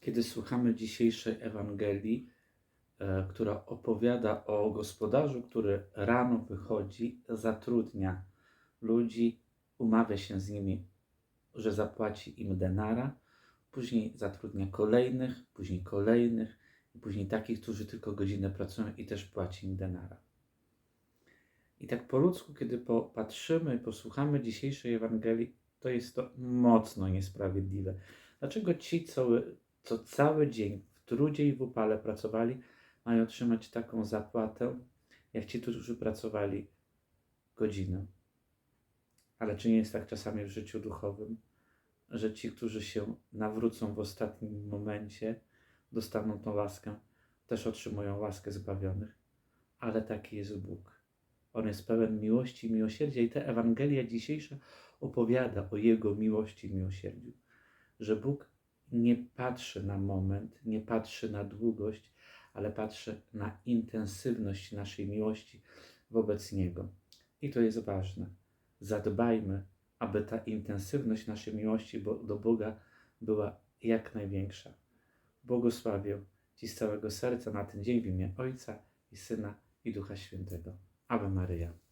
kiedy słuchamy dzisiejszej Ewangelii, e, która opowiada o gospodarzu, który rano wychodzi, zatrudnia ludzi, umawia się z nimi, że zapłaci im denara, później zatrudnia kolejnych, później kolejnych, później takich, którzy tylko godzinę pracują i też płaci im denara. I tak po ludzku, kiedy popatrzymy posłuchamy dzisiejszej Ewangelii, to jest to mocno niesprawiedliwe. Dlaczego ci, co, co cały dzień w trudzie i w upale pracowali, mają otrzymać taką zapłatę, jak ci, którzy pracowali godzinę? Ale czy nie jest tak czasami w życiu duchowym, że ci, którzy się nawrócą w ostatnim momencie, dostaną tą łaskę, też otrzymują łaskę zbawionych? Ale taki jest Bóg. On jest pełen miłości i miłosierdzia, i ta Ewangelia dzisiejsza opowiada o Jego miłości i miłosierdziu. Że Bóg nie patrzy na moment, nie patrzy na długość, ale patrzy na intensywność naszej miłości wobec Niego. I to jest ważne. Zadbajmy, aby ta intensywność naszej miłości do Boga była jak największa. Błogosławię Ci z całego serca na ten dzień w imię Ojca i Syna i Ducha Świętego. Ave Maryja.